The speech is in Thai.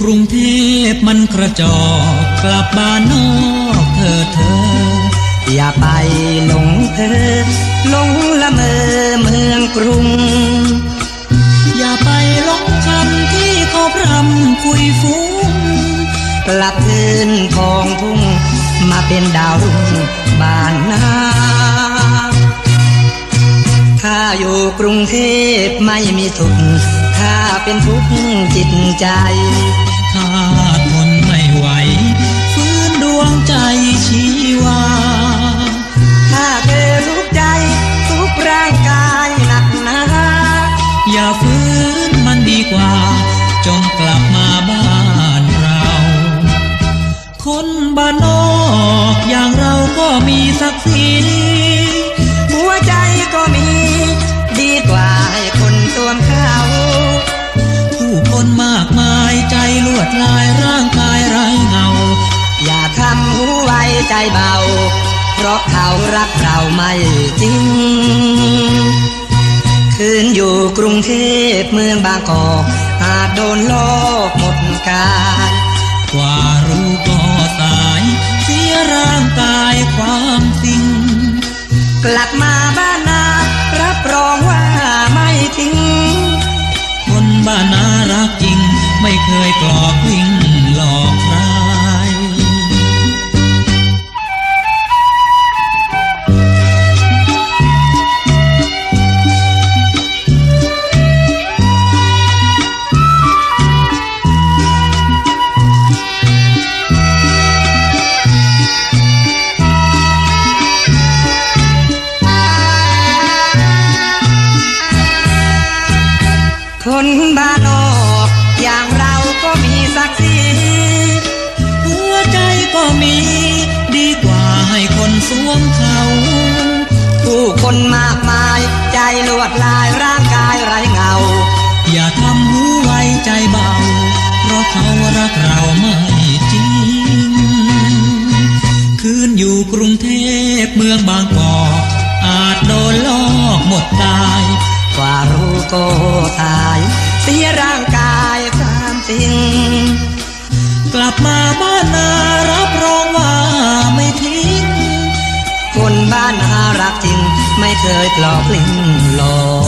กรุงเทพมันกระจอกกลับบ้านนอกเธอเธอ อย่าไปหลงเธอหลงละเมอเมืองกรุง อย่าไปหลงคำที่เขาพรำคุยฟุ้งกลับคืนทองทุ่ง มาเป็นดาวรุ่งบ้านนาถ้าอยู่กรุงเทพไม่มีสุขถ้าเป็นทุกข์จิตใจ ถ้าทนไม่ไหวฟื้นดวงใจชีวา ถ้าเธอทุกข์ใจ ทุกข์ร่างกายหนักหนาอย่าฟื้นมันดีกว่า จงกลับมาบ้านเรา คนบ้านนอกอย่างเราก็มีศักดิ์ศรี ลวดลายร่างกายไร้เงา อย่าทำหูไวใจเบา เพราะเขารักเราไม่จริง คืนอยู่กรุงเทพเมืองบางกอกอาจโดนลอกหมดการกว่ารู้ก็สาย เสียร่างกายความจริง กลับมาบ้านนารับรองว่าไม่ทิ้ง คนบ้านนารักจริง ไม่เคยกลอกวิ่งหลอกใครคนบ้านนอก อย่างเราก็มีศักดิ์ศรีหัวใจก็มี ดีกว่าให้คนสวมเขาผู้คนมากมาย ใจลวดลายร่างกายไร้เงา อย่าทำหูไวใจเบา เพราะเขารักเราไม่จริง คืนอยู่กรุงเทพเมืองบางกอกอาจโดนลอกหมดตาย กว่ารู้ก็ตาย เสียร่างกาย เชยกลอกลิ้งหลอก